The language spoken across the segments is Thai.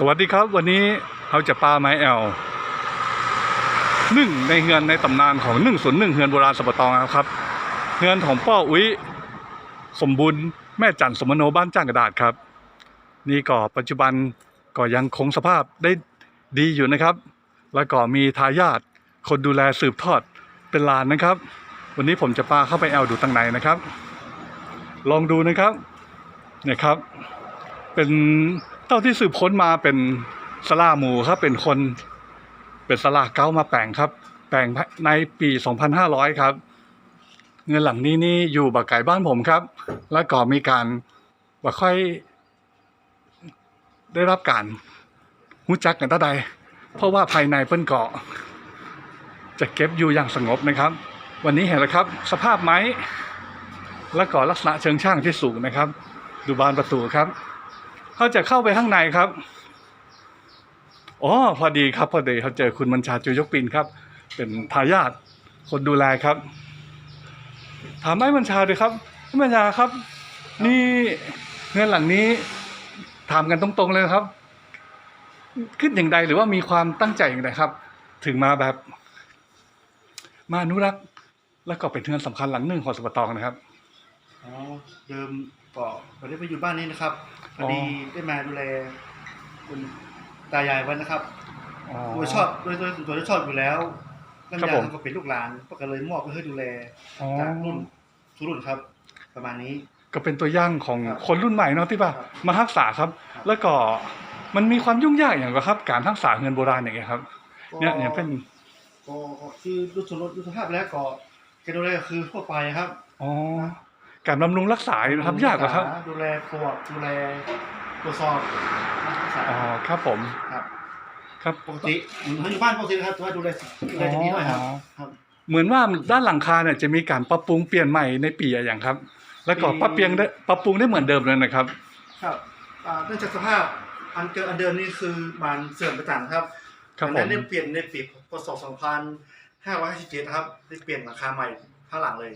สวัสดีครับวันนี้เราจะปลาไม้แอลหนึ่งในเฮือนในตำนานของหนึ่งศูนย์หนึ่งเฮือนโบราณสปตองครับเฮือนของป้ออุ้ยสมบูรณ์แม่จันสมโนบ้านจ้างกระดาษครับ นี่ก็ปัจจุบันก็ยังคงสภาพได้ดีอยู่นะครับ แล้วก็มีทายาทคนดูแลสืบทอดเป็นหลานนะครับ วันนี้ผมจะปาเข้าไปแอลดูตั้งในนะครับ ลองดูนะครับเนี่ยครับ เป็น เท่าที่สืบค้นมาเป็นสลาหมูครับเป็นคนเป็นสลาเก้ามาแปลงครับ แปลงในปี 2500 ครับ เงินหลังนี้นี่อยู่บักไก่บ้านผมครับ แล้วก็มีการบ่ค่อย ได้รับการหู้จักกันตั้งใด เพราะว่าภายในเปิ้นเกาะ จะเก็บอยู่อย่างสงบนะครับ วันนี้เห็นแล้วครับ สภาพไม้ และก็ลักษณะเชิงช่างที่สูงนะครับ ดูบานประตูครับ เขาจะเข้าไปข้างในครับอ๋อพอดีครับพอดีเขาเจอคุณบัญชาจุยกปินครับ เป็นทายาทคนดูแลครับ ถามไอ้บัญชาด้วยครับไอ้บัญชาครับ นี่เงินหลังนี้ถามกันตรงๆเลยครับ ขึ้นอย่างใดหรือว่ามีความตั้งใจอย่างไรครับ ถึงมาแบบ มาอนุรักษ์แล้วก็เป็นเทือนสำคัญหลังหนึ่งของสปตองนะครับอ๋อเดิมก็ตอนนี้ไปอยู่บ้านนี้นะครับ พอดีได้มาดูแลคุณตายายไว้นะครับอ๋อโดยชอบโดยโดยส่วนตัวที่ชอบอยู่แล้วนั่นครับยาผมก็เป็นลูกหลานก็เลยมอบไปให้ดูแลอ๋อจากรุ่นสู่รุ่นครับ ประมาณนี้ ก็เป็นตัวอย่างของครับคนรุ่นใหม่เนาะที่ว่าครับมารักษาครับครับ แล้วก็มันมีความยุ่งยากอย่างไรครับ การรักษาเงินโบราณอย่างเงี้ยครับ เนี่ยอย่างเป็นก็ก็คือดูสรุปดูสภาพแล้วก็การดูแลก็คือทั่วไปครับ อ๋อ การบำรุงรักษาทำยากเหรอครับ ดูแลปวดดูแลตรวจสอบรักษาอ๋อครับผม ครับ ครับปกติเหมือนอยู่บ้านปกตินะครับแต่ว่าดูแลดูแลจะนี้หน่อยครับอ๋อครับ เหมือนว่าด้านหลังคาเนี่ยจะมีการปรับปรุงเปลี่ยนใหม่ในปีอะอย่างครับ แล้วก็ปีปรับเปลี่ยนได้ปรับปรุงได้เหมือนเดิมเลยนะครับ ครับอ่าเนื่องจากสภาพอันเกินอันเดิมนี่คือมันเสื่อมประจันครับครับดังผนั้มนได้เปลี่ยนในปีพศ2557ครับได้เปลี่ยนราคาใหม่ข้างหลังเลย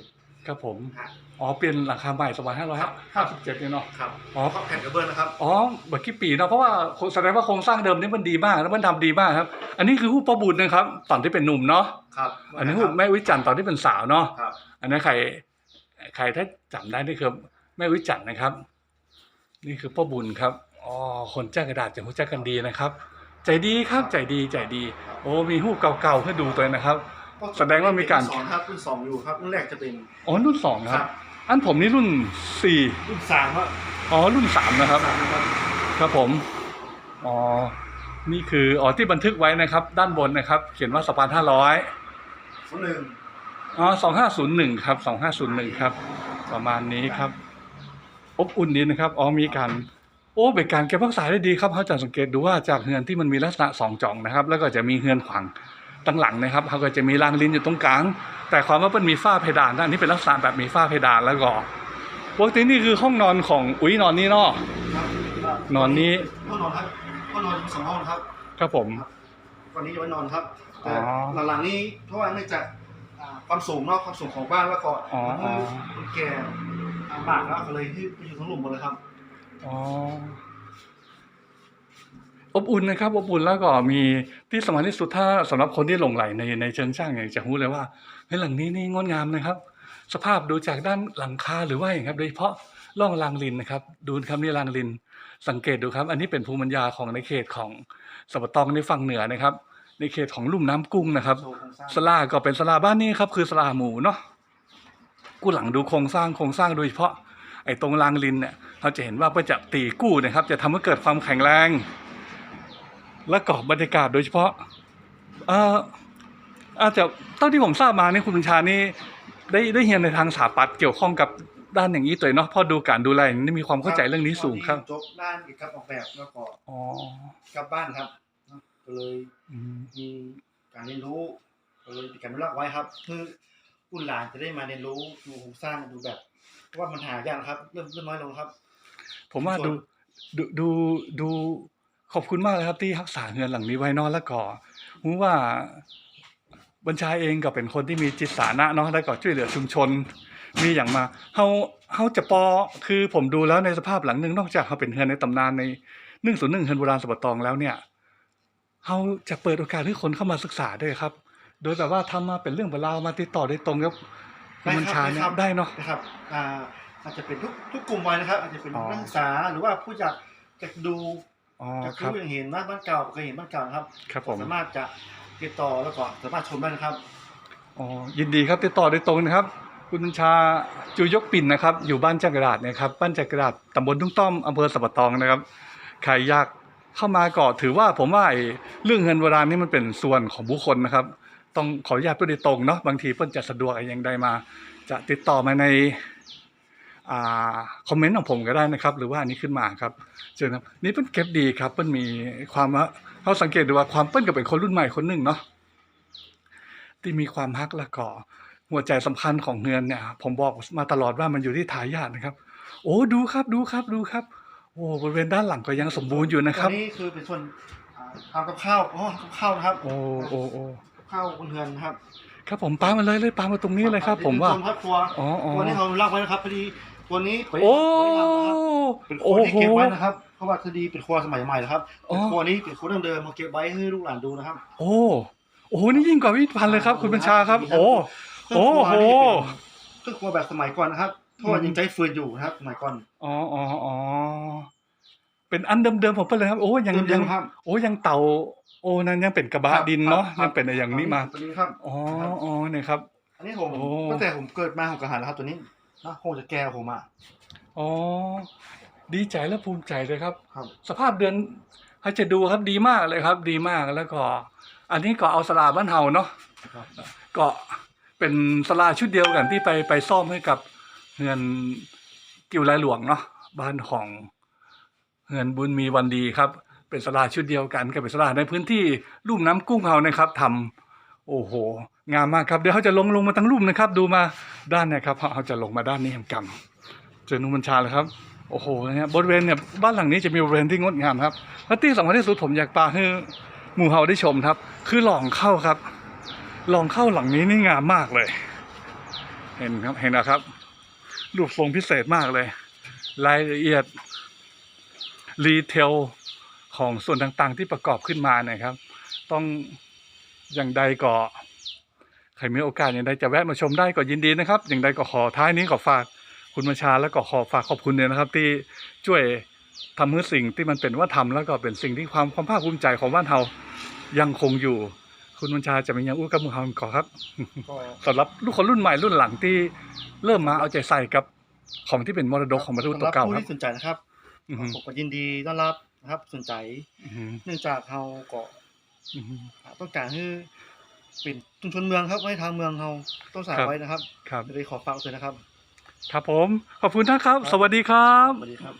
ครับผม ฮะอ๋อ เปลี่ยนหลังคาใหม่สองพันห้าร้อยครัห้าบสิบเจ็ดเนี่ยเนาะ ครับอ๋อ เพราะแผ่นกระเบื้องนะครับ อ๋อบักกี้ปีเนาะ เพราะว่าแสดงว่าโครงสร้างเดิมนี่มันดีมากแล้วมันทำดีมากครับ อันนี้คือผู้ประบุญนะครับ ตอนที่เป็นหนุ่มเนาะ ครับอันนี้คือแม่วิจันทร์ตอนที่เป็นสาวเนาะ ครับอันนั้นใคร ใครถ้าจำได้นี่คือแม่วิจันทร์นะครับ นี่คือพ่อบุญครับอ๋อคนแจ้งกระดาษจะรู้จักกันดีนะครับ ใจดีครับใจดีใจดี โอ้มีหูปเก่าๆให้ดูตัวนะครับ แสดงว่ามีการรุ่นสองครับรุ่นสองอยู่ครับรุ่นแรกจะเป็นอ๋อรุ่นสองครับอันผมนี่รุ่นสี่รุ่นสามครับอ๋อรุ่นสามนะครับ สามนะครับครับผมอ๋อนี่คืออ๋อที่บันทึกไว้นะครับ ด้านบนนะครับ เขียนว่าสะพานห้าร้อยรุ่นหนึ่งอ๋อสองห้าศูนย์หนึ่งครับสองห้าศูนย์หนึ่งครับ ประมาณนี้ครับอบอุ่นดีนะครับอ๋อมีการโอ้เป็นการเก็บรักษาได้ดีครับเขาจะสังเกตดูว่าจากเฮือนที่มันมีลักษณะสองจ่องนะครับ แล้วก็จะมีเฮือนขวาง ตั้งหลังนะครับเขาก็จะมีรางลิ้นอยู่ตรงกลาง แต่ความว่ามันมีฝ้าเพดานนะอันนี้เป็นลักษณะแบบมีฝ้าเพดานแล้วก็ปกตินี่คือห้องนอนของอุ้ยนอนนี่เนาะครับนอนนี้ห้องนอนครับห้องนอนมีสองห้องครับ ครับผมวันนี้จะไว้นอนครับอ๋แต่อหลังๆนี้เพราะว่าเนื่องจากอ่าความสูงเนาะความสูงของบ้านแล้วก็อ๋ออ๋อคนแก่ลำบากแล้วก็เลยที่ไปอยู่ทั้งหลุมหมดเลยครับอ๋อ อบอุ่นนะครับอบอุ่นแล้วก็มีที่สำคัญที่สุดถ้าสำหรับคนที่หลงไหลในในเชิงช่างอย่างจะรู้เลยว่าเฮ้ยหลังนี้นี่งดงามนะครับ สภาพดูจากด้านหลังคาหรือว่าอย่างครับโดยเฉพาะร่องรางลินนะครับ ดูครับนี่รางลิน สังเกตดูครับ อันนี้เป็นภูมิปัญญาของในเขตของสปตองในฝั่งเหนือนะครับ ในเขตของลุ่มน้ำกุ้งนะครับโชว์โครงสร้างสลาก็เป็นสลาบ้านนี้ครับคือสลาหมูเนาะกู้หลังดูโครงสร้างโครงสร้างโดยเฉพาะไอ้ตรงรางลินเนี่ยเราจะเห็นว่าเพื่อจะตีกู้นะครับ จะทำให้เกิดความแข็งแรง และก็บรรยากาศโดยเฉพาะเอ่ออาจจะเท่าที่ผมทราบมาเนี่ยคุณบัญชานี่ได้ได้เรียนในทางสถาปัตย์เกี่ยวข้องกับด้านอย่างนี้ตัวเนาะเพอดูการดูแลอย่างนี้มีความเข้าใจเรื่องนี้สูงครับ จบด้านเกี่ยวกับออกแบบแล้วก็อ๋อกลับบ้านครับเนอะก็เลยอืมมีการเรียนรู้ก็เลยมีการอนุรักษ์ไว้ครับ คือรุ่นหลานจะได้มาเรียนรู้ดูโครงสร้างดูแบบเพราะว่ามันหายากนะครับ เริ่มเริ่มน้อยลงครับ ผมว่าดูดูดูดู ขอบคุณมากเลยครับที่รักษาเงินหลังนี้ไว้เนอนแล้วก็รู้ว่าบัญชาเองก็เป็นคนที่มีจิตสานะเนาะแล้วก็ช่วยเหลือชุมชน มีอย่างมาเฮาเฮาจะปอคือผมดูแล้วในสภาพหลังหนึ่งนอกจากเขาเป็นเฮือนในตำนานในหนึ่งศูนย์หนึ่งเฮือนโบราณสปตองแล้วเนี่ยเราจะเปิดโอกาสให้คนเข้ามาศึกษาด้วยครับ โดยแบบว่าทำมาเป็นเรื่องเป็นราวมาติดต่อโดยตรงกับคุณบัญชาเนี่ยได้เนาะนะครับอ่าอาจจะเป็นทุกทุกกลุ่มวัยนะครับ อาจจะเป็นอ๋อนักศึกษาหรือว่าผู้อยากจะดู อ๋อจะครับรู้อย่างเห็นบ้านบ้านเก่าเคยเห็นบ้านเก่านะครับครับผม สามารถจะติดต่อแล้วก็สามารถชมได้นะครับ อ๋อยินดีครับติดต่อโดยตรงนะครับ คุณบัญชาจูยกปิ่นนะครับ อยู่บ้านจักรดาษนะครับบ้านจักรดาษตำบลทุ่งต้อมอำเภอสัปะตองนะครับใครอยากเข้ามาก็ถือว่าผมว่าไอ้เรื่องเงินโบราณนี่มันเป็นส่วนของบุคคลนะครับ ต้องขออนุญาตพูดโดยตรงเนาะบางทีเพิ่นจะสะดวกอะไรอย่างใดมา จะติดต่อมาในอ่า คอมเมนต์ของผมก็ได้นะครับ หรือว่าอันนี้ขึ้นมาครับเชิญครับนี่เพิ่นเก็บดีครับเพิ่นมีความว่าเขาสังเกตดูว่าความเปิ้นก็เป็นคนรุ่นใหม่คนหนึ่งเนาะที่มีความฮักและก่อหัวใจสำคัญของเงินเนี่ยผมบอกมาตลอดว่ามันอยู่ที่ทายาทนะครับ โอ้ดูครับดูครับดูครับโอ้บริเวณด้านหลังก็ยังสมบูรณ์อยู่นะครับตัวนี้คือเป็นส่วนอ่าทำกับข้าวอ๋อกับข้าวนะครับ โอ้โอ้โอ้กับข้าวบนเรือนนะครับครับผมปามาเลยเลยปามาตรงนี้เลยครับ ผมว่าเป็นโซนครอบครัวอ๋ออ๋อตัวนี้เราลากไว้นะครับพอดี ตัวนี้เปิดโอ้เปิดทำนะครับเป็นครัโอ้วที่โห เก็บไว้นะครับเพราะว่าพอดีเป็นครัวสมัยใหม่นะครับอ๋อ เป็นครัวนี้เป็นครัวเดิมๆมาเก็บไว้ให้ลูกหลานดูนะครับ โอ้โอ้โหนี่ยิ่งกว่าพิพิธภัณฑ์เลยครับ คุณบัญชาครับ โอ้เครื่องครัวโอ้โหนี่เป็นเครื่องครัวแบบสมัยก่อนนะครับเพราะว่ายังใช้ฟืนอยู่นะครับสมัยก่อนอ๋ออ๋ออ๋อเป็นอันเดิมๆผมไปเลยครับ โอ้ยังเดิยังมๆครับ โอ้ยังเต่า โอ้นั่นยังเป็นกระบะดินเนาะครับ ยังเป็นอะไรอย่างนี้มา ตัวนี้ครับ อ๋ออ๋อเนี่ยครับ อันนี้ผมโอ้ ตั้งแต่ผมเกิดมาผมก็หาแล้วครับตัวนี้ นะคงจะแก่ผมอะ อ๋อ ดีใจและภูมิใจเลยครับ ครับ สภาพเดือนให้จะดูครับดีมากเลยครับ ดีมากแล้วก็ อันนี้ก็เอาสลาบ้านเฮาเนาะครับก็เป็นสลาชุดเดียวกันที่ไปไปซ่อมให้กับเงินกิวไรหลวงเนาะบ้านของเงินบุญมีวันดีครับ เป็นสลาชุดเดียวกันกับเป็นสลาในพื้นที่ลุ่มน้ำกุ้งเฮานะครับทำโอ้โห งามมากครับเดี๋ยวเขาจะลงลงมาทั้งลุ่มนะครับ ดูมาด้านเนี่ยครับเขาจะลงมาด้านนี้แห่งกรรมเจอนุบัญชาเลยครับโอ้โหเนี่ยบริเวณเนี่ยบ้านหลังนี้จะมีบริเวณที่งดงามครับและที่สำคัญที่สุดผมอยากปาให้หมู่เฮาได้ชมครับ คือหลองเข้าครับหลองเข้าหลังนี้นี่งามมากเลย เห็นครับเห็นนะครับรูปทรงพิเศษมากเลย รายละเอียดรีเทลของส่วนต่างๆ ที่ประกอบขึ้นมาเนะครับ ต้องอย่างใดก็ ใครมีโอกาสอย่างใดจะแวะมาชมได้ก็ยินดีนะครับ อย่างใดก็ขอท้ายนี้ก็ฝากคุณมาชาแล้วก็ขอฝากขอบคุณเลยนะครับ ที่ช่วยทำให้สิ่งที่มันเป็นว่าทำแล้วก็เป็นสิ่งที่ความความภาคภูมิใจของบ้านเฮายังคงอยู่ คุณบัญชาจะมีอย่างอู้กับมือเฮาก่อนครับก็สำหรับลูกคนรุ่นใหม่รุ่นหลังที่เริ่มมาเอาใจใส่กับของที่เป็นมรดกของบรรทุกสำหตัวรับเก่าผู้ครับที่สนใจนะครับอือฮึผมก็ยินดีต้อนรับนะครับสนใจอือฮึเนื่องจากเราก็อือฮึต้องการให้ เป็นชุมชนเมืองครับให้ทางเมืองเราต้องสร้างครับไว้นะครับครับ เลยขอฝากเลยนะครับ ครับผม ขอบคุณนะครับ สวัสดีครับ สวัสดีครับ